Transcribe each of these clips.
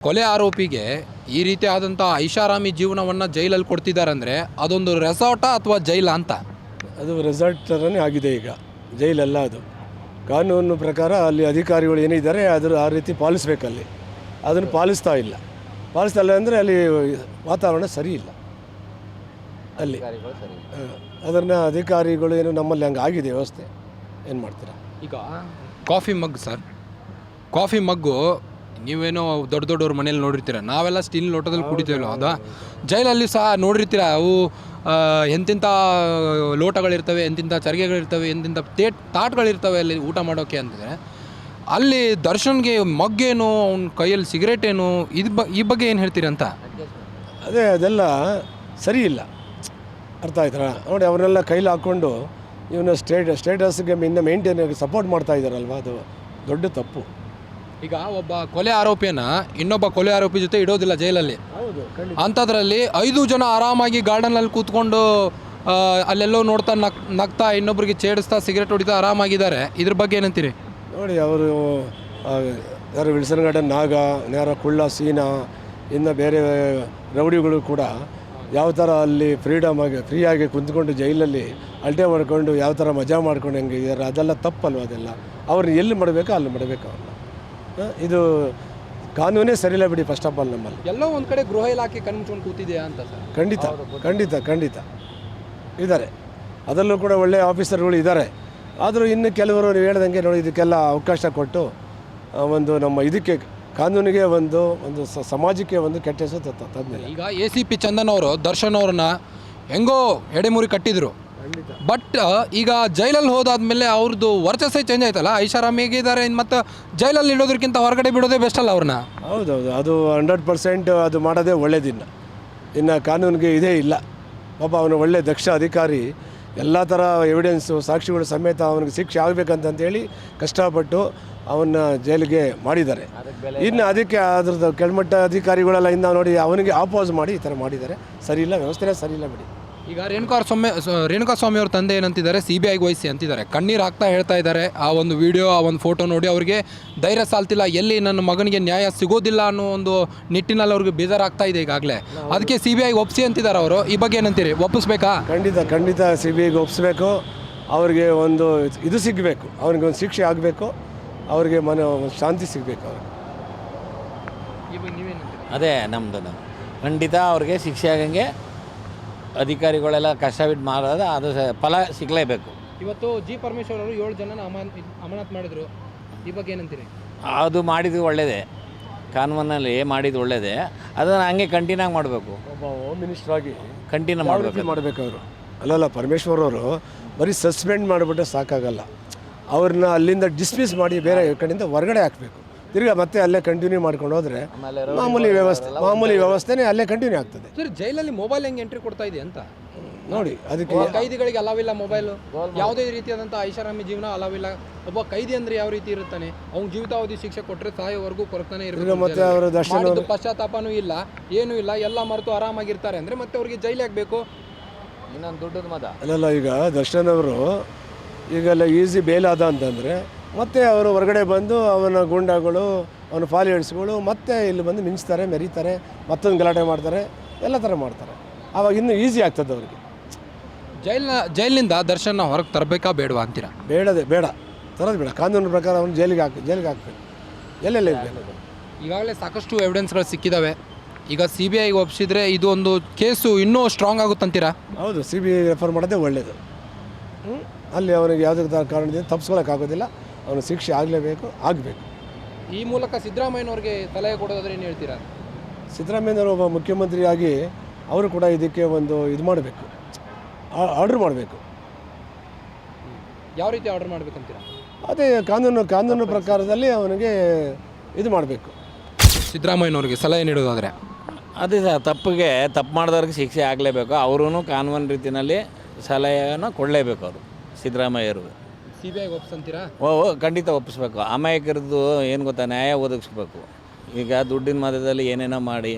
ಕೊಲೆ ಆರೋಪಿಗೆ ಈ ರೀತಿ ಆದಂಥ ಐಷಾರಾಮಿ ಜೀವನವನ್ನು ಜೈಲಲ್ಲಿ ಕೊಡ್ತಿದ್ದಾರೆ ಅಂದರೆ ಅದೊಂದು ರೆಸಾರ್ಟಾ ಅಥವಾ ಜೈಲ ಅಂತ? ಅದು ರೆಸಾರ್ಟ್ ಥರನೇ ಆಗಿದೆ ಈಗ. ಜೈಲಲ್ಲ ಅದು. ಕಾನೂನು ಪ್ರಕಾರ ಅಲ್ಲಿ ಅಧಿಕಾರಿಗಳು ಏನಿದ್ದಾರೆ ಅದರ ಆ ರೀತಿ ಪಾಲಿಸ್ಬೇಕಲ್ಲಿ ಅದನ್ನು ಪಾಲಿಸ್ತಾ ಇಲ್ಲ. ಪಾಲಿಸ್ತಾ ಇಲ್ಲ ಅಂದರೆ ಅಲ್ಲಿ ವಾತಾವರಣ ಸರಿ ಇಲ್ಲ. ಅಲ್ಲಿ. ಅದನ್ನು ಅಧಿಕಾರಿಗಳು ಏನು ನಮ್ಮಲ್ಲಿ ಹಂಗೆ ಆಗಿದೆ ವ್ಯವಸ್ಥೆ. ಏನು ಮಾಡ್ತೀರಾ? ಈಗ ಕಾಫಿ ಮಗ್ ಸರ್ ಕಾಫಿ ಮಗ್ಗು ನೀವೇನೋ ದೊಡ್ಡ ದೊಡ್ಡವ್ರ ಮನೇಲಿ ನೋಡಿರ್ತೀರ, ನಾವೆಲ್ಲ ಸ್ಟೀಲ್ ಲೋಟದಲ್ಲಿ ಕುಡಿತೀವಲ್ಲ ಹೌದಾ ಜೈಲಲ್ಲಿ ಸಹ ನೋಡಿರ್ತೀರ, ಅವು ಎಂತಿಂಥ ಲೋಟಗಳಿರ್ತವೆ ಎಂತಿಂಥ ಚರಿಗೆಗಳಿರ್ತವೆ ಎಂತಿಂಥ ತೇಟ್ ತಾಟ್ಗಳಿರ್ತವೆ ಅಲ್ಲಿ ಊಟ ಮಾಡೋಕ್ಕೆ ಅಂತಂದರೆ, ಅಲ್ಲಿ ದರ್ಶನ್ಗೆ ಮಗ್ಗೇನು, ಅವ್ನ ಕೈಯಲ್ಲಿ ಸಿಗರೇಟ್ ಏನು ಇದು ಬ, ಈ ಬಗ್ಗೆ ಏನು ಹೇಳ್ತೀರಿ ಅಂತ? ಅದೇ, ಅದೆಲ್ಲ ಸರಿ ಇಲ್ಲ. ಅರ್ಥ ಆಯ್ತಾ ನೋಡಿ, ಅವರೆಲ್ಲ ಕೈಲಿ ಹಾಕ್ಕೊಂಡು ಇವನ ಸ್ಟೇಟ್, ಸ್ಟೇಟಸ್ಗೆ, ಇನ್ನು ಮೇಂಟೈನ್ ಸಪೋರ್ಟ್ ಮಾಡ್ತಾ ಇದ್ದಾರಲ್ವ ಅದು ದೊಡ್ಡ ತಪ್ಪು. ಈಗ ಒಬ್ಬ ಕೊಲೆ ಆರೋಪಿಯನ್ನ ಇನ್ನೊಬ್ಬ ಕೊಲೆ ಆರೋಪಿ ಜೊತೆ ಇಡೋದಿಲ್ಲ ಜೈಲಲ್ಲಿ. ಹೌದು ಅಂಥದ್ರಲ್ಲಿ ಐದು ಜನ ಆರಾಮಾಗಿ ಗಾರ್ಡನಲ್ಲಿ ಕೂತ್ಕೊಂಡು ಆ, ಅಲ್ಲೆಲ್ಲೋ ನೋಡ್ತಾ ನಕ್ ನಗ್ತಾ ಇನ್ನೊಬ್ರಿಗೆ ಛೇಡಿಸ್ತಾ ಸಿಗರೇಟ್ ಹೊಡಿತಾ ಆರಾಮಾಗಿದ್ದಾರೆ. ಇದ್ರ ಬಗ್ಗೆ ಏನಂತೀರಿ? ನೋಡಿ ಅವರು ಯಾರು ವಿಲ್ಸನ್ ಗಾರ್ಡನ್ ನಾಗ ನೇರ ಕುಳ್ಳ ಸೀನಾ ಇನ್ನು ಬೇರೆ ರೌಡಿಗಳು ಕೂಡ ಯಾವ ಥರ ಅಲ್ಲಿ ಫ್ರೀಡಮ್ ಆಗಿ ಫ್ರೀಯಾಗಿ ಕುಂತ್ಕೊಂಡು ಜೈಲಲ್ಲಿ ಅಲ್ಟೆ ಮಾಡ್ಕೊಂಡು ಯಾವ ಥರ ಮಜಾ ಮಾಡ್ಕೊಂಡು ಹೆಂಗೆ ಇದ್ದಾರೆ ಅದೆಲ್ಲ ತಪ್ಪಲ್ವ ಅದೆಲ್ಲ? ಅವ್ರನ್ನ ಎಲ್ಲಿ ಮಾಡಬೇಕೋ ಅಲ್ಲಿ ಮಾಡಬೇಕು ಅವ್ರನ್ನ? ಇದು ಕಾನೂನೇ ಸರಿಲ್ಲ ಬಿಡಿ ಫಸ್ಟ್ ಆಫ್ ಆಲ್ ನಮ್ಮಲ್ಲಿ. ಎಲ್ಲೋ ಒಂದು ಕಡೆ ಗೃಹ ಇಲಾಖೆ ಕಣ್ಮುಚ್ಕೊಂಡು ಕೂತಿದೆಯಾ ಅಂತ ಸರ್? ಖಂಡಿತ ಖಂಡಿತ ಖಂಡಿತ. ಇದ್ದಾರೆ ಅದರಲ್ಲೂ ಕೂಡ ಒಳ್ಳೆಯ ಆಫೀಸರ್ಗಳು ಇದ್ದಾರೆ ಆದರೂ ಇನ್ನು ಕೆಲವರು ನೀವು ಹೇಳ್ದಂಗೆ ನೋಡಿ ಇದಕ್ಕೆಲ್ಲ ಅವಕಾಶ ಕೊಟ್ಟು ಒಂದು ನಮ್ಮ ಇದಕ್ಕೆ ಕಾನೂನಿಗೆ ಒಂದು ಒಂದು ಸಮಾಜಕ್ಕೆ ಒಂದು ಕೆಟ್ಟ ಹೆಸರು ತಂದಿಲ್ಲ ಈಗ ಎ ಸಿ ಪಿ ಚಂದನ್ ಅವರು ದರ್ಶನ್ ಅವ್ರನ್ನ ಹೆಂಗೋ ಎಡೆಮುರಿ ಕಟ್ಟಿದ್ರು. ಬಟ್ ಈಗ ಜೈಲಲ್ಲಿ ಹೋದಾದ್ಮೇಲೆ ಅವ್ರದ್ದು ವರ್ಚಸ್ಸೇ ಚೇಂಜ್ ಆಯ್ತಲ್ಲ? ಐಷಾರಾಮ್ ಹೇಗಿದ್ದಾರೆ ಮತ್ತೆ ಜೈಲಲ್ಲಿ ಇಡೋದಕ್ಕಿಂತ ಹೊರಗಡೆ ಬಿಡೋದೇ ಬೆಸ್ಟ್ ಅಲ್ಲ ಅವ್ರನ್ನ ಹೌದೌದು. ಅದು ಹಂಡ್ರೆಡ್ ಪರ್ಸೆಂಟ್ ಅದು ಮಾಡೋದೇ ಒಳ್ಳೇದಿನ್ನ. ಇನ್ನು ಕಾನೂನಿಗೆ ಇದೇ ಇಲ್ಲ. ಒಬ್ಬ ಅವನು ಒಳ್ಳೆ ದಕ್ಷ ಅಧಿಕಾರಿ ಎಲ್ಲ ಥರ ಎವಿಡೆನ್ಸು ಸಾಕ್ಷಿಗಳು ಸಮೇತ ಅವನಿಗೆ ಶಿಕ್ಷೆ ಆಗಬೇಕಂತಂತೇಳಿ ಕಷ್ಟಪಟ್ಟು ಅವನ್ನ ಜೈಲಿಗೆ ಮಾಡಿದ್ದಾರೆ. ಇನ್ನು ಅದಕ್ಕೆ ಅದ್ರದ್ದು ಕೆಳಮಟ್ಟ ಅಧಿಕಾರಿಗಳೆಲ್ಲ ಇಂದ ನೋಡಿ ಅವನಿಗೆ ಆಪೋಸ್ ಮಾಡಿ ಈ ಥರ ಮಾಡಿದ್ದಾರೆ. ಸರಿ ಇಲ್ಲ ವ್ಯವಸ್ಥೆನೇ ಸರಿ ಇಲ್ಲ ಬಿಡಿ. ಈಗ ರೇಣುಕಾ ಸ್ವಾಮಿ ರೇಣುಕಾ ಸ್ವಾಮಿ ಅವ್ರ ತಂದೆ ಏನಂತಿದ್ದಾರೆ? ಸಿ ಬಿ ಐಗೆ ವಹಿಸಿ ಅಂತಿದ್ದಾರೆ. ಕಣ್ಣೀರು ಹಾಕ್ತಾ ಹೇಳ್ತಾ ಇದ್ದಾರೆ. ಆ ಒಂದು ವಿಡಿಯೋ ಆ ಒಂದು ಫೋಟೋ ನೋಡಿ ಅವರಿಗೆ ಧೈರ್ಯ ಸಾಲ್ತಿಲ್ಲ. ಎಲ್ಲಿ ನನ್ನ ಮಗನಿಗೆ ನ್ಯಾಯ ಸಿಗೋದಿಲ್ಲ ಅನ್ನೋ ಒಂದು ನಿಟ್ಟಿನಲ್ಲಿ ಅವ್ರಿಗೆ ಬೇಜಾರಾಗ್ತಾ ಇದೆ ಈಗಾಗಲೇ. ಅದಕ್ಕೆ ಸಿ ಬಿ ಐಗೆ ಒಪ್ಸಿ ಅಂತಿದ್ದಾರೆ ಅವರು. ಈ ಬಗ್ಗೆ ಏನಂತೀರಿ? ಒಪ್ಪಿಸ್ಬೇಕಾ? ಖಂಡಿತ ಖಂಡಿತ ಸಿ ಬಿ ಐಗೆ ಒಪ್ಪಿಸ್ಬೇಕು ಅವ್ರಿಗೆ ಒಂದು ಇದು ಸಿಗಬೇಕು. ಅವ್ರಿಗೆ ಒಂದು ಶಿಕ್ಷೆ ಆಗಬೇಕು. ಅವ್ರಿಗೆ ಮನ ಒಂದು ಶಾಂತಿ ಸಿಗಬೇಕು ಅವ್ರಿಗೆ. ಅದೇ ನಮ್ಮದು ಖಂಡಿತ ಅವ್ರಿಗೆ ಶಿಕ್ಷೆ ಆಗಂಗೆ ಅಧಿಕಾರಿಗಳೆಲ್ಲ ಕಷ್ಟ ಬಿಟ್ಟು ಮಾಡೋದು ಅದು ಸ- ಫಲ ಸಿಗಲೇಬೇಕು. ಇವತ್ತು ಜಿ ಪರಮೇಶ್ವರ್ ಅವರು ಏಳು ಜನ ಅಮಾನತ್ ಮಾಡಿದ್ರು. ಈ ಬಗ್ಗೆ ಏನಂತೀರಿ? ಅದು ಮಾಡಿದ್ದು ಒಳ್ಳೆಯದೇ ಕಾನೂನಲ್ಲಿ ಮಾಡಿದ್ದು ಒಳ್ಳೆಯದೇ ಅದನ್ನು ಹಂಗೆ ಕಂಟಿನ್ಯೂ ಆಗಿ ಮಾಡಬೇಕು. ಒಬ್ಬ ಹೋಮ್ ಮಿನಿಸ್ಟರ್ ಆಗಿ ಕಂಟಿನ್ಯೂ ಮಾಡಬೇಕು ಮಾಡಬೇಕು ಅವರು ಅಲ್ಲಲ್ಲ ಪರಮೇಶ್ವರ್ ಅವರು ಬರೀ ಸಸ್ಪೆಂಡ್ ಮಾಡಿಬಿಟ್ಟರೆ ಸಾಕಾಗಲ್ಲ. ಅವ್ರನ್ನ ಅಲ್ಲಿಂದ ಡಿಸ್ಮಿಸ್ ಮಾಡಿ ಬೇರೆ ಕಡೆಯಿಂದ ಹೊರಗಡೆ ಹಾಕಬೇಕು. ತಿರ್ಗಾ ಮತ್ತೆ ಅಲ್ಲೇ ಕಂಟಿನ್ಯೂ ಮಾಡ್ಕೊಂಡು ಹೋದ್ರೆ ಮಾಮೂಲಿ ವ್ಯವಸ್ಥೆ ಮಾಮೂಲಿ ವ್ಯವಸ್ಥೆನೇ ಅಲ್ಲೇ ಕಂಟಿನ್ಯೂ ಆಗ್ತದೆ. ಸರ್ ಜೈಲಲ್ಲಿ ಮೊಬೈಲ್ ಹೆಂಗೆ ಎಂಟ್ರಿ ಕೊಡ್ತಾ ಇದೆ ಅಂತ? ನೋಡಿ ಅದಕ್ಕೆ ಕೈದಿಗಳಿಗೆ ಅಲಾವಿಲ್ಲ ಮೊಬೈಲ್ ಯಾವುದೇ ರೀತಿಯಾದಂಥ ಐಷಾರಾಮಿ ಜೀವನ ಅಲಾವಿಲ್ಲ ಒಬ್ಬ ಕೈದಿ ಅಂದ್ರೆ ಯಾವ ರೀತಿ ಇರುತ್ತಾನೆ? ಅವ್ನ ಜೀವಿತಾವಧಿ ಶಿಕ್ಷೆ ಕೊಟ್ಟರೆ ಸಾಯೋವರೆಗೂ ಕೊರತಾನೆ ಇರುತ್ತೆ ಮತ್ತೆ ಅವರ ದರ್ಶನ ಪಶ್ಚಾತ್ತಾಪನೂ ಇಲ್ಲ ಏನೂ ಇಲ್ಲ ಎಲ್ಲ ಮರೆತು ಆರಾಮಾಗಿರ್ತಾರೆ ಅಂದ್ರೆ ಮತ್ತೆ ಅವ್ರಿಗೆ ಜೈಲು ಬೇಕು? ಇನ್ನೊಂದು ದೊಡ್ಡದು ಮದ. ಅಲ್ಲಲ್ಲ ಈಗ ದರ್ಶನ್ ಅವರು ಈಗೆಲ್ಲ ಈಸಿ ಬೇಲ್ ಆದ ಅಂತಂದರೆ ಮತ್ತೆ ಅವರು ಹೊರಗಡೆ ಬಂದು ಅವನ ಗೂಂಡಾಗಳು ಅವನ ಫಾಲಿಯರ್ಸ್ಗಳು ಮತ್ತೆ ಇಲ್ಲಿ ಬಂದು ಮಿಂಚ್ತಾರೆ ಮೆರೀತಾರೆ ಮತ್ತೊಂದು ಗಲಾಟೆ ಮಾಡ್ತಾರೆ ಎಲ್ಲ ಥರ ಮಾಡ್ತಾರೆ. ಆವಾಗ ಇನ್ನೂ ಈಸಿ ಆಗ್ತದೆ ಅವರಿಗೆ. ಜೈಲಿನ ಜೈಲಿನಿಂದ ದರ್ಶನ ಹೊರಗೆ ತರಬೇಕಾ ಬೇಡವಾ ಅಂತೀರಾ? ಬೇಡದೆ ಬೇಡ. ತರೋದು ಬೇಡ. ಕಾನೂನು ಪ್ರಕಾರ ಅವನು ಜೈಲಿಗೆ ಹಾಕಿ ಜೈಲಿಗೆ ಹಾಕ್ಬೇಕು. ಎಲ್ಲೆಲ್ಲ ಈಗಾಗಲೇ ಸಾಕಷ್ಟು ಎವಿಡೆನ್ಸ್ಗಳು ಸಿಕ್ಕಿದ್ದಾವೆ ಈಗ ಸಿ ಬಿ ಐಗೆ ಒಪ್ಪಿಸಿದ್ರೆ ಇದು ಒಂದು ಕೇಸು ಇನ್ನೂ ಸ್ಟ್ರಾಂಗ್ ಆಗುತ್ತಂತೀರಾ ಹೌದು ಸಿ ಬಿ ಐ ರೆಫರ್ ಮಾಡೋದೇ ಒಳ್ಳೆಯದು ಅಲ್ಲಿ ಅವನಿಗೆ ಯಾವುದೇ ಕಾರಣದಿಂದ ಕಾರಣದಿಂದ ತಪ್ಪಿಸ್ಕೊಳಕ್ಕಾಗೋದಿಲ್ಲ ಅವನು ಶಿಕ್ಷೆ ಆಗಲೇಬೇಕು ಆಗಬೇಕು. ಈ ಮೂಲಕ ಸಿದ್ದರಾಮಯ್ಯನವ್ರಿಗೆ ಸಲಹೆ ಕೊಡೋದಾದ್ರೆ ಏನು ಹೇಳ್ತೀರಾ? ಸಿದ್ದರಾಮಯ್ಯನವರು ಒಬ್ಬ ಮುಖ್ಯಮಂತ್ರಿಯಾಗಿ ಅವರು ಕೂಡ ಇದಕ್ಕೆ ಒಂದು ಇದು ಮಾಡಬೇಕು. ಆರ್ಡ್ರ್ ಮಾಡಬೇಕು. ಯಾವ ರೀತಿ ಆರ್ಡರ್ ಮಾಡ್ಬೇಕಂತೀರಾ? ಅದೇ ಕಾನೂನು ಕಾನೂನು ಪ್ರಕಾರದಲ್ಲಿ ಅವನಿಗೆ ಇದು ಮಾಡಬೇಕು. ಸಿದ್ದರಾಮಯ್ಯನವ್ರಿಗೆ ಸಲಹೆ ನೀಡೋದಾದರೆ? ಅದೇ ಸರ್ ತಪ್ಪಿಗೆ ತಪ್ಪು ಮಾಡಿದವ್ರಿಗೆ ಶಿಕ್ಷೆ ಆಗಲೇಬೇಕು. ಅವರೂ ಕಾನೂನು ರೀತಿಯಲ್ಲಿ ಸಲಹೆಯನ್ನು ಕೊಡಲೇಬೇಕು ಅವರು ಸಿದ್ದರಾಮಯ್ಯರು ಸಿ ಬಿ ಐಗೆ ಒಪ್ಸಂತೀರಾ ಓ ಓ, ಖಂಡಿತ ಒಪ್ಪಿಸ್ಬೇಕು ಅಮಾಯಕರದ್ದು ಏನು ಗೊತ್ತಾ ನ್ಯಾಯ ಒದಗಿಸ್ಬೇಕು. ಈಗ ದುಡ್ಡಿನ ಮಧ್ಯದಲ್ಲಿ ಏನೇನೋ ಮಾಡಿ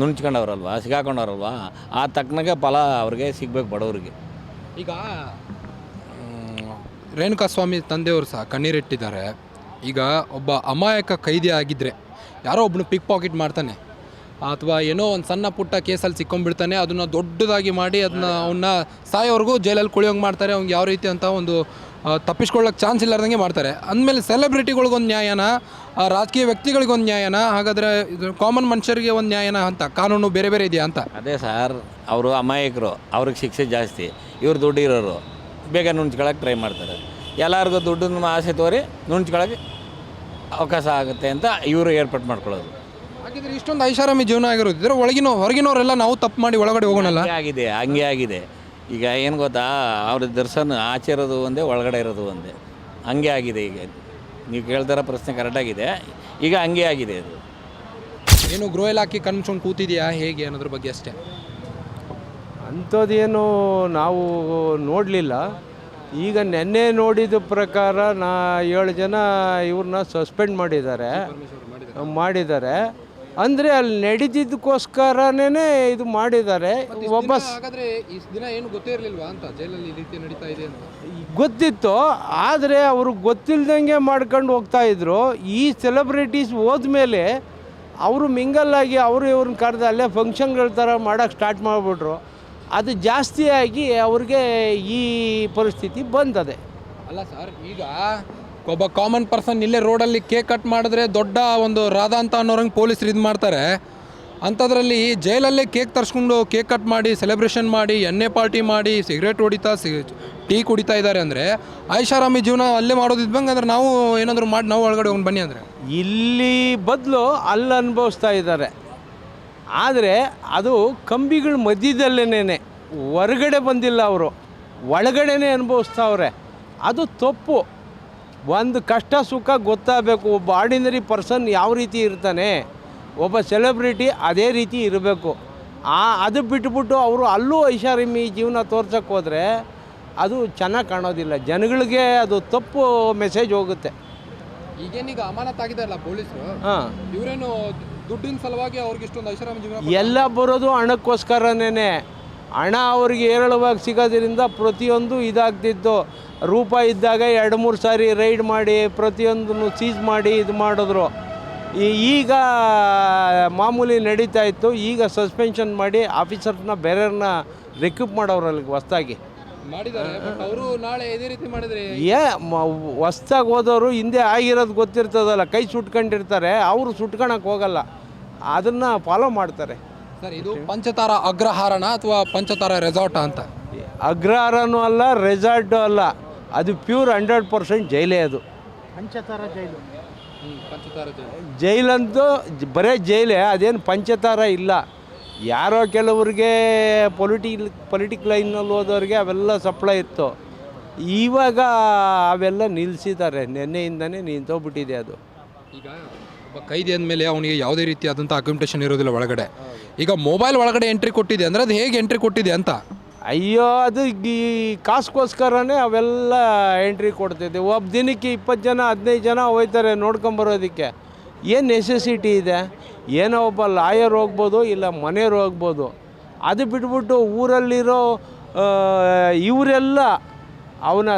ನುಣ್ಚ್ಕೊಂಡವ್ರಲ್ವಾ ಸಿಗಾಕೊಂಡವ್ರಲ್ವಾ ಆ ತಕ್ಕನಾಗೆ ಫಲ ಅವ್ರಿಗೆ ಸಿಗ್ಬೇಕು ಬಡವ್ರಿಗೆ. ಈಗ ರೇಣುಕಾ ಸ್ವಾಮಿ ತಂದೆಯವರು ಸಹ ಕಣ್ಣೀರಿಟ್ಟಿದ್ದಾರೆ ಈಗ ಒಬ್ಬ ಅಮಾಯಕ ಕೈದಿ ಆಗಿದ್ದರೆ ಯಾರೋ ಒಬ್ಬನು ಪಿಕ್ ಪಾಕೆಟ್ ಮಾಡ್ತಾನೆ. ಅಥವಾ ಏನೋ ಒಂದು ಸಣ್ಣ ಪುಟ್ಟ ಕೇಸಲ್ಲಿ ಸಿಕ್ಕೊಂಡ್ಬಿಡ್ತಾನೆ ಅದನ್ನು ದೊಡ್ಡದಾಗಿ ಮಾಡಿ ಅದನ್ನ ಅವನ್ನ ಸಾಯೋವರೆಗೂ ಜೈಲಲ್ಲಿ ಕುಳಿಯೋಂಗೆ ಮಾಡ್ತಾರೆ ಅವ್ನಿಗೆ ಯಾವ ರೀತಿ ಅಂತ ಒಂದು ತಪ್ಪಿಸ್ಕೊಳ್ಳೋಕೆ ಚಾನ್ಸ್ ಇಲ್ಲಾರ್ದಂಗೆ ಮಾಡ್ತಾರೆ. ಅಂದಮೇಲೆ ಸೆಲೆಬ್ರಿಟಿಗಳಿಗೊಂದು ನ್ಯಾಯನ ರಾಜಕೀಯ ವ್ಯಕ್ತಿಗಳಿಗೊಂದು ನ್ಯಾಯನ ಹಾಗಾದರೆ ಇದು ಕಾಮನ್ ಮನುಷ್ಯರಿಗೆ ಒಂದು ನ್ಯಾಯನ ಅಂತ ಕಾನೂನು ಬೇರೆ ಬೇರೆ ಇದೆಯಾ ಅಂತ? ಅದೇ ಸರ್ ಅವರು ಅಮಾಯಕರು ಅವ್ರಿಗೆ ಶಿಕ್ಷೆ ಜಾಸ್ತಿ ಇವ್ರು ದುಡ್ಡು ಇರೋರು ಬೇಗ ನುಣ್ಚ್ಕೊಳಕ್ಕೆ ಟ್ರೈ ಮಾಡ್ತಾರೆ. ಎಲ್ಲರಿಗೂ ದುಡ್ಡು ಆಸೆ ತೋರಿ ನುಣ್ಚ್ಕೊಳಕ್ಕೆ ಅವಕಾಶ ಆಗುತ್ತೆ ಅಂತ ಇವರು ಏರ್ಪಾಟ್ ಮಾಡ್ಕೊಳ್ಳೋದು. ಹಾಗಿದ್ರೆ ಇಷ್ಟೊಂದು ಐಷಾರಾಮಿ ಜೀವನ ಆಗಿರೋದಿದ್ರೆ ಒಳಗಿನ ಹೊರಗಿನವರೆಲ್ಲ ನಾವು ತಪ್ಪು ಮಾಡಿ ಒಳಗಡೆ ಹೋಗೋಣಲ್ಲ? ಹಂಗೆ ಆಗಿದೆ ಹಂಗೆ ಆಗಿದೆ. ಈಗ ಏನು ಗೊತ್ತಾ? ಅವ್ರ ದರ್ಶನ ಆಚೆ ಇರೋದು ಒಂದೇ ಒಳಗಡೆ ಇರೋದು ಒಂದೇ. ಹಂಗೆ ಆಗಿದೆ ಈಗ. ನೀವು ಕೇಳ್ತಾರ ಪ್ರಶ್ನೆ ಕರೆಕ್ಟಾಗಿದೆ ಈಗ ಹಂಗೆ ಆಗಿದೆ ಅದು. ಏನು ಗೃಹ ಹಾಕಿ ಕಣ್ಸ್ಕೊಂಡು ಕೂತಿದೆಯಾ? ಹೇಗೆ? ಅನ್ನೋದ್ರ ಬಗ್ಗೆ ಅಷ್ಟೇ. ಅಂಥದ್ದೇನು ನಾವು ನೋಡಲಿಲ್ಲ. ಈಗ ನೆನ್ನೆ ನೋಡಿದ ಪ್ರಕಾರ ನಾ ಏಳು ಜನ ಇವ್ರನ್ನ ಸಸ್ಪೆಂಡ್ ಮಾಡಿದ್ದಾರೆ. ಮಾಡಿದ್ದಾರೆ. ಅಂದರೆ ಅಲ್ಲಿ ನಡೆದಿದ್ದಕ್ಕೋಸ್ಕರನೇ ಇದು ಮಾಡಿದ್ದಾರೆ. ಒಬ್ಬ ಹಾಗಾದ್ರೆ ಈ ದಿನ ಏನು ಗೊತ್ತೇ ಇರಲಿಲ್ವಾ ಅಂತ ಜೈಲಲ್ಲಿ ಈ ರೀತಿ ನಡೀತಾ ಇದೆ ಅಂತ? ಗೊತ್ತಿತ್ತು ಆದರೆ ಅವರು ಗೊತ್ತಿಲ್ದಂಗೆ ಮಾಡ್ಕೊಂಡು ಹೋಗ್ತಾ ಇದ್ರು. ಈ ಸೆಲೆಬ್ರಿಟೀಸ್ ಹೋದ್ಮೇಲೆ ಅವರು ಮಿಂಗಲ್ಲಾಗಿ ಅವರು ಇವ್ರನ್ನ ಕರೆದು ಅಲ್ಲೇ ಫಂಕ್ಷನ್ಗಳ ಥರ ಮಾಡೋಕ್ಕೆ ಸ್ಟಾರ್ಟ್ ಮಾಡಿಬಿಟ್ರು. ಅದು ಜಾಸ್ತಿಯಾಗಿ ಅವ್ರಿಗೆ ಈ ಪರಿಸ್ಥಿತಿ ಬಂದದೆ. ಅಲ್ಲ ಸರ್ ಈಗ ಒಬ್ಬ ಕಾಮನ್ ಪರ್ಸನ್ ಇಲ್ಲೇ ರೋಡಲ್ಲಿ ಕೇಕ್ ಕಟ್ ಮಾಡಿದ್ರೆ ದೊಡ್ಡ ಒಂದು ರಾಧಾ ಅಂತ ಅನ್ನೋರಂಗೆ ಪೊಲೀಸರು ಇದು ಮಾಡ್ತಾರೆ. ಅಂಥದ್ರಲ್ಲಿ ಜೈಲಲ್ಲೇ ಕೇಕ್ ತರಿಸ್ಕೊಂಡು ಕೇಕ್ ಕಟ್ ಮಾಡಿ ಸೆಲೆಬ್ರೇಷನ್ ಮಾಡಿ, ಎಣ್ಣೆ ಪಾರ್ಟಿ ಮಾಡಿ ಸಿಗರೇಟ್ ಹೊಡಿತಾ, ಸಿ ಟೀ ಕುಡಿತಾ ಇದ್ದಾರೆ ಅಂದರೆ ಐಷಾರಾಮಿ ಜೀವನ ಅಲ್ಲೇ ಮಾಡೋದಿದ್ದಂಗೆ ಅಂದ್ರೆ ನಾವು ಏನಾದರೂ ಮಾಡಿ ನಾವು ಒಳಗಡೆ ಹೋಗಿ ಬನ್ನಿ ಅಂದರೆ. ಇಲ್ಲಿ ಬದಲು ಅಲ್ಲಿ ಅನುಭವಿಸ್ತಾ ಇದ್ದಾರೆ. ಆದರೆ ಅದು ಕಂಬಿಗಳ ಮಧ್ಯದಲ್ಲೇನೆ ಹೊರಗಡೆ ಬಂದಿಲ್ಲ ಅವರು, ಒಳಗಡೆನೇ ಅನುಭವಿಸ್ತಾವ್ರೆ. ಅದು ತಪ್ಪು. ಒಂದು ಕಷ್ಟ ಸುಖ ಗೊತ್ತಾಗಬೇಕು. ಒಬ್ಬ ಆರ್ಡಿನರಿ ಪರ್ಸನ್ ಯಾವ ರೀತಿ ಇರ್ತಾನೆ ಒಬ್ಬ ಸೆಲೆಬ್ರಿಟಿ ಅದೇ ರೀತಿ ಇರಬೇಕು. ಆ ಅದು ಬಿಟ್ಬಿಟ್ಟು ಅವರು ಅಲ್ಲೂ ಐಷಾರಾಮಿ ಜೀವನ ತೋರ್ಸಕ್ಕೆ ಹೋದರೆ ಅದು ಚೆನ್ನಾಗಿ ಕಾಣೋದಿಲ್ಲ. ಜನಗಳಿಗೆ ಅದು ತಪ್ಪು ಮೆಸೇಜ್ ಹೋಗುತ್ತೆ. ಈಗೇನೀಗ ಅಮಾನತಾಗಿದೆಯಲ್ಲ ಪೊಲೀಸರು? ಹಾಂ. ಇವರೇನು ದುಡ್ಡಿನ ಸಲುವಾಗಿ ಅವ್ರಿಗೆ ಇಷ್ಟೊಂದು ಐಷಾರಾಮಿ ಜೀವನ ಎಲ್ಲ ಬರೋದು ಹಣಕ್ಕೋಸ್ಕರನೇ ಹಣ ಅವ್ರಿಗೆ ಹೇರಳವಾಗಿ ಸಿಗೋದ್ರಿಂದ ಪ್ರತಿಯೊಂದು ಇದಾಗ್ತಿತ್ತು. ರೂಪಾಯಿ ಇದ್ದಾಗ ಎರಡು ಮೂರು ಸಾರಿ ರೈಡ್ ಮಾಡಿ ಪ್ರತಿಯೊಂದನ್ನು ಸೀಜ್ ಮಾಡಿ ಇದು ಮಾಡಿದ್ರು. ಈ- ಈಗ ಮಾಮೂಲಿ ನಡೀತಾ ಇತ್ತು. ಈಗ ಸಸ್ಪೆನ್ಷನ್ ಮಾಡಿ ಆಫೀಸರ್ನ ಬೇರೆಯವ್ರನ್ನ ರೆಕ್ಯೂಪ್ ಮಾಡೋರು ಅಲ್ಲಿಗೆ ಹೊಸ್ದಾಗಿ. ಮಾಡಿದ್ದಾರೆ ಬಟ್ ಅವರು ನಾಳೆ ಇದೇ ರೀತಿ ಮಾಡಿದ್ರೆ ಏ ಹೊಸ್ದಾಗಿ ಹೋದವರು ಹಿಂದೆ ಆಗಿರೋದು ಗೊತ್ತಿರ್ತದಲ್ಲ ಕೈ ಸುಟ್ಕೊಂಡಿರ್ತಾರೆ ಅವರು ಸುಟ್ಕೊಳಕ್ಕೆ ಹೋಗಲ್ಲ. ಅದನ್ನು ಫಾಲೋ ಮಾಡ್ತಾರೆ. ಸರ್ ಇದು ಪಂಚತಾರ ಅಗ್ರಹಾರನ ಅಥವಾ ಪಂಚತಾರ ರೆಸಾರ್ಟ್ ಅಂತ? ಅಗ್ರಹಾರನೂ ಅಲ್ಲ ರೆಸಾರ್ಟು ಅಲ್ಲ. ಅದು ಪ್ಯೂರ್ ಹಂಡ್ರೆಡ್ ಪರ್ಸೆಂಟ್ ಜೈಲೇ ಅದು. ಪಂಚತಾರ ಜೈಲು. ಜೈಲಂತೂ ಅಂತೂ ಬರೇ ಜೈಲೇ ಅದೇನು ಪಂಚತಾರ ಇಲ್ಲ. ಯಾರೋ ಕೆಲವ್ರಿಗೆ ಪೊಲಿಟಿಕ್ ಪೊಲಿಟಿಕ್ ಲೈನಲ್ಲಿ ಹೋದವ್ರಿಗೆ ಅವೆಲ್ಲ ಸಪ್ಲೈ ಇತ್ತು. ಇವಾಗ ಅವೆಲ್ಲ ನಿಲ್ಲಿಸಿದ್ದಾರೆ ನಿನ್ನೆಯಿಂದನೇ ನಿಂತೋಗ್ಬಿಟ್ಟಿದೆ ಅದು. ಈಗ ಖೈದಿ ಅಂದಮೇಲೆ ಅವನಿಗೆ ಯಾವುದೇ ರೀತಿಯಾದಂಥ ಅಕ್ಯುಮಿಟೇಷನ್ ಇರೋದಿಲ್ಲ ಒಳಗಡೆ. ಈಗ ಮೊಬೈಲ್ ಒಳಗಡೆ ಎಂಟ್ರಿ ಕೊಟ್ಟಿದೆ ಅಂದರೆ ಅದು ಹೇಗೆ ಎಂಟ್ರಿ ಕೊಟ್ಟಿದೆ ಅಂತ? ಅಯ್ಯೋ, ಅದು ಈ ಕಾಸ್ಗೋಸ್ಕರನೇ ಅವೆಲ್ಲ ಎಂಟ್ರಿ ಕೊಡ್ತಿದ್ದೆ ಒಬ್ಬ ದಿನಕ್ಕೆ ಇಪ್ಪತ್ತು ಜನ, ಹದಿನೈದು ಜನ ಹೋಯ್ತಾರೆ ನೋಡ್ಕೊಂಬರೋದಕ್ಕೆ ಏನು ನೆಸೆಸಿಟಿ ಇದೆ? ಏನೋ ಒಬ್ಬ ಲಾಯರ್ ಹೋಗ್ಬೋದು, ಇಲ್ಲ ಮನೆಯವ್ರು ಹೋಗ್ಬೋದು. ಅದು ಬಿಟ್ಬಿಟ್ಟು ಊರಲ್ಲಿರೋ ಇವರೆಲ್ಲ ಅವನ,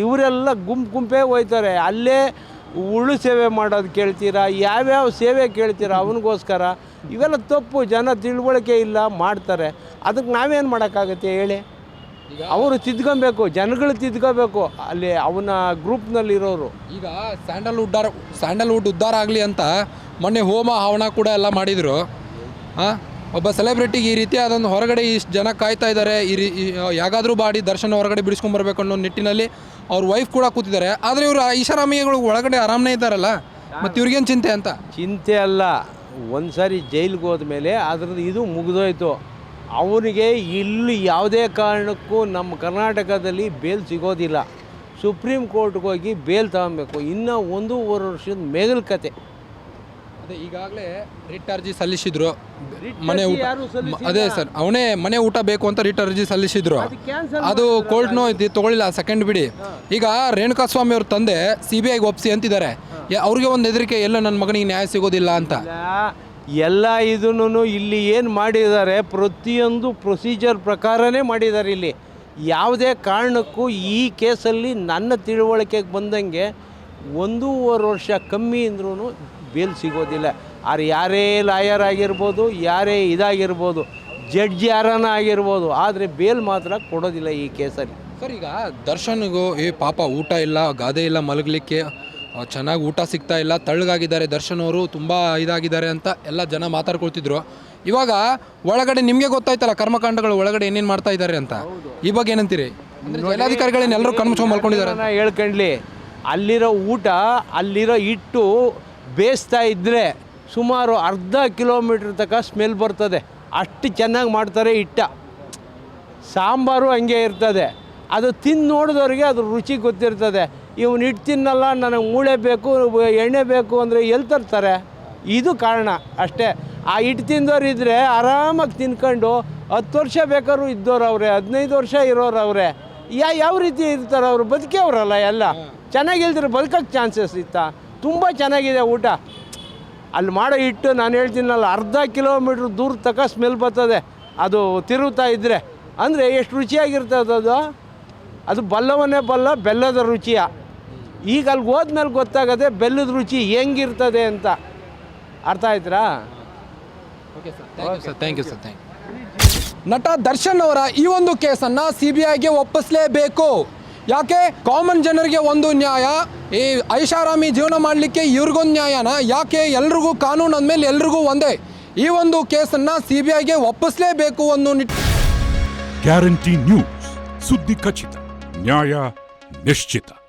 ಇವರೆಲ್ಲ ಗುಂಪು ಗುಂಪೇ ಹೋಯ್ತಾರೆ ಅಲ್ಲೇ ಉಳ್ಳು ಸೇವೆ ಮಾಡೋದು ಕೇಳ್ತೀರಾ? ಯಾವ್ಯಾವ ಸೇವೆ ಕೇಳ್ತೀರಾ ಅವನಿಗೋಸ್ಕರ? ಇವೆಲ್ಲ ತಪ್ಪು ಜನ ತಿಳುವಳಿಕೆ ಇಲ್ಲ ಮಾಡ್ತಾರೆ. ಅದಕ್ಕೆ ನಾವೇನು ಮಾಡೋಕ್ಕಾಗುತ್ತೆ ಹೇಳಿ? ಅವರು ತಿದ್ಕೊಬೇಕು ಜನಗಳು ತಿದ್ಕೋಬೇಕು ಅಲ್ಲಿ ಅವನ ಗ್ರೂಪ್ನಲ್ಲಿರೋರು. ಈಗ ಸ್ಯಾಂಡಲ್ವುಡ್ ಸ್ಯಾಂಡಲ್ವುಡ್ ಉದ್ಧಾರ ಆಗಲಿ ಅಂತ ಮೊನ್ನೆ ಹೋಮ ಹವನ ಕೂಡ ಎಲ್ಲ ಮಾಡಿದರು. ಹಾಂ? ಒಬ್ಬ ಸೆಲೆಬ್ರಿಟಿಗೆ ಈ ರೀತಿ ಅದೊಂದು ಹೊರಗಡೆ ಇಷ್ಟು ಜನ ಕಾಯ್ತಾ ಇದ್ದಾರೆ, ಈ ರೀ ಯಾಗಾದರೂ ಬಾಡಿ ದರ್ಶನ ಹೊರಗಡೆ ಬಿಡಿಸ್ಕೊಂಬರ್ಬೇಕು ಅನ್ನೋ ನಿಟ್ಟಿನಲ್ಲಿ ಅವ್ರ ವೈಫ್ ಕೂಡ ಕೂತಿದ್ದಾರೆ. ಆದರೆ ಇವರು ಐಷಾರಾಮಿಗಳು ಒಳಗಡೆ ಆರಾಮನೇ ಇದ್ದಾರಲ್ಲ? ಮತ್ತು ಇವ್ರಿಗೇನು ಚಿಂತೆ ಅಂತ? ಚಿಂತೆ ಅಲ್ಲ. ಒಂದು ಸಾರಿ ಜೈಲಿಗೆ ಹೋದ್ಮೇಲೆ ಅದ್ರದ್ದು ಇದು ಮುಗಿದೋಯ್ತು. ಅವನಿಗೆ ಇಲ್ಲಿ ಯಾವುದೇ ಕಾರಣಕ್ಕೂ ನಮ್ಮ ಕರ್ನಾಟಕದಲ್ಲಿ ಬೇಲ್ ಸಿಗೋದಿಲ್ಲ. ಸುಪ್ರೀಂ ಕೋರ್ಟ್ಗೆ ಹೋಗಿ ಬೇಲ್ ತಗೊಬೇಕು. ಇನ್ನೂ ಒಂದೂವರೆ ವರ್ಷದ ಮೇಗಲ್ ಕತೆ ಅದೇ ಈಗಾಗಲೇ ರಿಟ್ ಅರ್ಜಿ ಸಲ್ಲಿಸಿದ್ರು. ಮನೆ ಊಟ ಅದೇ ಸರ್ ಅವನೇ ಮನೆ ಊಟ ಬೇಕು ಅಂತ ರಿಟ್ ಅರ್ಜಿ ಸಲ್ಲಿಸಿದ್ರು. ಅದು ಕೋರ್ಟ್ನು ಇದು ತಗೊಳ್ಳಿಲ್ಲ ಸೆಕೆಂಡ್ ಬಿಡಿ. ಈಗ ರೇಣುಕಾಸ್ವಾಮಿ ಅವ್ರ ತಂದೆ ಸಿ ಬಿ ಐಗೆ ಒಪ್ಸಿ ಅಂತಿದ್ದಾರೆ ಅವ್ರಿಗೆ ಒಂದು ಹೆದರಿಕೆ ಎಲ್ಲ ನನ್ನ ಮಗನಿಗೆ ನ್ಯಾಯ ಸಿಗೋದಿಲ್ಲ ಅಂತ. ಎಲ್ಲ ಇದನ್ನು ಇಲ್ಲಿ ಏನು ಮಾಡಿದ್ದಾರೆ ಪ್ರತಿಯೊಂದು ಪ್ರೊಸೀಜರ್ ಪ್ರಕಾರನೇ ಮಾಡಿದ್ದಾರೆ ಇಲ್ಲಿ. ಯಾವುದೇ ಕಾರಣಕ್ಕೂ ಈ ಕೇಸಲ್ಲಿ ನನ್ನ ತಿಳುವಳಿಕೆಗೆ ಬಂದಂಗೆ ಒಂದೂವರೆ ವರ್ಷ ಕಮ್ಮಿ ಅಂದ್ರೂ ಬೇಲ್ ಸಿಗೋದಿಲ್ಲ. ಅವ್ರು ಯಾರೇ ಲಾಯರ್ ಆಗಿರ್ಬೋದು ಯಾರೇ ಇದಾಗಿರ್ಬೋದು ಜಡ್ಜ್ ಯಾರನ್ನ ಆಗಿರ್ಬೋದು ಆದರೆ ಬೇಲ್ ಮಾತ್ರ ಕೊಡೋದಿಲ್ಲ ಈ ಕೇಸಲ್ಲಿ. ಸರ್ ಈಗ ದರ್ಶನ್ಗೂ ಏ ಪಾಪ ಊಟ ಇಲ್ಲ ಗಾದೆ ಇಲ್ಲ ಮಲಗಲಿಕ್ಕೆ ಚೆನ್ನಾಗಿ ಊಟ ಸಿಗ್ತಾ ಇಲ್ಲ ತಳ್ಳಗಾಗಿದ್ದಾರೆ ದರ್ಶನ್ ಅವರು ತುಂಬ ಇದಾಗಿದ್ದಾರೆ ಅಂತ ಎಲ್ಲ ಜನ ಮಾತಾಡ್ಕೊಳ್ತಿದ್ರು. ಇವಾಗ ಒಳಗಡೆ ನಿಮಗೆ ಗೊತ್ತಾಯ್ತಲ್ಲ ಕರ್ಮಕಾಂಡಗಳು ಒಳಗಡೆ ಏನೇನು ಮಾಡ್ತಾ ಇದ್ದಾರೆ ಅಂತ. ಈ ಬಗ್ಗೆ ಏನಂತೀರಿ? ಜಿಲ್ಲಾಧಿಕಾರಿಗಳನ್ನ ಎಲ್ಲರೂ ಕಣ್ಮುಚ್ಕೊಂಡು ಮಲ್ಕೊಂಡಿದ್ದಾರೆ ಹೇಳ್ಕೊಂಡ್ಲಿ ಅಲ್ಲಿರೋ ಊಟ ಅಲ್ಲಿರೋ ಹಿಟ್ಟು ಬೇಯಿಸ್ತಾ ಇದ್ದರೆ ಸುಮಾರು ಅರ್ಧ ಕಿಲೋಮೀಟ್ರ್ ತನಕ ಸ್ಮೆಲ್ ಬರ್ತದೆ. ಅಷ್ಟು ಚೆನ್ನಾಗಿ ಮಾಡ್ತಾರೆ ಇಟ್ಟ ಸಾಂಬಾರು ಹಂಗೆ ಇರ್ತದೆ. ಅದು ತಿಂದು ನೋಡಿದವ್ರಿಗೆ ಅದು ರುಚಿ ಗೊತ್ತಿರ್ತದೆ. ಇವನು ಹಿಟ್ಟು ತಿನ್ನಲ್ಲ ನನಗೆ ಮೂಳೆ ಬೇಕು ಎಣ್ಣೆ ಬೇಕು ಅಂದರೆ ಎಲ್ಲಿ ತರ್ತಾರೆ? ಇದು ಕಾರಣ ಅಷ್ಟೇ. ಆ ಹಿಟ್ಟು ತಿಂದವ್ರು ಇದ್ದರೆ ಆರಾಮಾಗಿ ತಿನ್ಕೊಂಡು ಹತ್ತು ವರ್ಷ ಬೇಕಾದ್ರೂ ಇದ್ದವ್ರು ಅವರೇ ಹದಿನೈದು ವರ್ಷ ಇರೋರು ಅವರೇ ಯಾ ಯಾವ ರೀತಿ ಇರ್ತಾರೆ ಅವರು? ಬದುಕೇವ್ರಲ್ಲ ಎಲ್ಲ. ಚೆನ್ನಾಗಿಲ್ದ್ರೆ ಬದುಕೋಕ್ಕೆ ಚಾನ್ಸಸ್ ಇತ್ತಾ? ತುಂಬ ಚೆನ್ನಾಗಿದೆ ಊಟ. ಅಲ್ಲಿ ಮಾಡೋ ಹಿಟ್ಟು ನಾನು ಹೇಳ್ತೀನಲ್ಲ ಅರ್ಧ ಕಿಲೋಮೀಟ್ರ್ ದೂರ ತಕ್ಕ ಸ್ಮೆಲ್ ಬರ್ತದೆ. ಅದು ತಿರುಗುತ್ತಾ ಇದ್ದರೆ ಅಂದರೆ ಎಷ್ಟು ರುಚಿಯಾಗಿರ್ತದೆ ಅದು ಅದು? ಬಲ್ಲವನ್ನೇ ಬಲ್ಲ ಬೆಲ್ಲದ ರುಚಿಯ. ಈಗ ಅಲ್ಲಿಗೆ ಹೋದ್ಮೇಲೆ ಗೊತ್ತಾಗದೆ ಬೆಲ್ಲದ ರುಚಿ ಹೆಂಗಿರ್ತದೆ ಅಂತ. ಅರ್ಥ ಆಯ್ತಾ sir thank you sir thank ನಟ ದರ್ಶನ್ ಅವರ ಈ ಒಂದು ಕೇಸನ್ನ ಸಿ ಬಿ ಐಗೆ ಒಪ್ಪಿಸಲೇಬೇಕು. ಯಾಕೆ? ಕಾಮನ್ ಜನರಿಗೆ ಒಂದು ನ್ಯಾಯ. ಈ ಐಷಾರಾಮಿ ಜೀವನ ಮಾಡಲಿಕ್ಕೆ ಇವ್ರಿಗೊಂದು ನ್ಯಾಯನ? ಯಾಕೆ? ಎಲ್ರಿಗೂ ಕಾನೂನು ಅಂದಮೇಲೆ ಎಲ್ರಿಗೂ ಒಂದೇ. ಈ ಒಂದು ಕೇಸನ್ನು ಸಿ ಬಿ ಐಗೆ ಒಪ್ಪಿಸಲೇಬೇಕು ಒಂದು ನಿಟ್ಟು ಗ್ಯಾರಂಟಿ ನ್ಯೂಸ್. ಸುದ್ದಿ ಖಚಿತ. ನ್ಯಾಯ ನಿಶ್ಚಿತ.